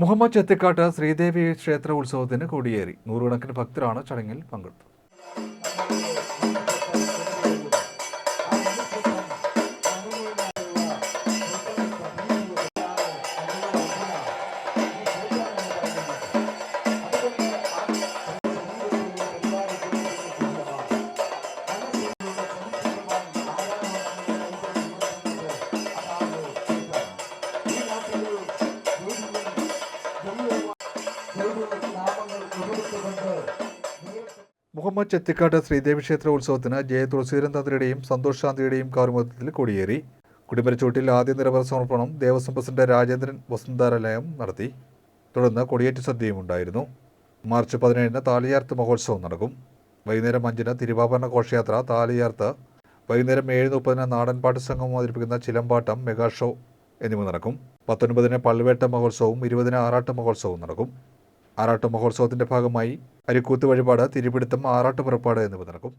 മുഹമ്മദ് ചെത്തിക്കാട്ട് ശ്രീദേവി ക്ഷേത്ര ഉത്സവത്തിന് കൊടിയേറി. നൂറുകണക്കിന് ഭക്തരാണ് ചടങ്ങിൽ പങ്കെടുത്തത്. മുഹമ്മദ് ചെത്തിക്കാട്ട് ശ്രീദേവി ക്ഷേത്ര ഉത്സവത്തിന് ജയ തുളസീധരൻ തന്ത്രിയുടെയും സന്തോഷ് ശാന്തിയുടെയും കൊടിയേറി. കുടിമരച്ചൂട്ടിൽ ആദ്യ നിരവധി സമർപ്പണം ദേവസ്വം പ്രസിഡന്റ് രാജേന്ദ്രൻ വസന്താരാലയം നടത്തി. തുടർന്ന് കൊടിയേറ്റ് സദ്യയും ഉണ്ടായിരുന്നു. മാർച്ച് പതിനേഴിന് താലിയാർത്ത് മഹോത്സവം നടക്കും. വൈകുന്നേരം അഞ്ചിന് തിരുവാഭരണ ഘോഷയാത്ര താലിയാർത്ത് വൈകുന്നേരം ഏഴ് മുപ്പതിന് നാടൻപാട്ട് സംഘം അവതരിപ്പിക്കുന്ന ചിലമ്പാട്ടം മെഗാ ഷോ എന്നിവ നടക്കും. പത്തൊൻപതിന് പള്ളുവേട്ട മഹോത്സവവും ഇരുപതിന് ആറാട്ട് മഹോത്സവവും നടക്കും. ആറാട്ട് മഹോത്സവത്തിന്റെ ഭാഗമായി അരിക്കൂത്ത് വഴിപാട് തിരുപിടുത്തം ആറാട്ട് പുറപ്പാട് എന്നിവ നടക്കും.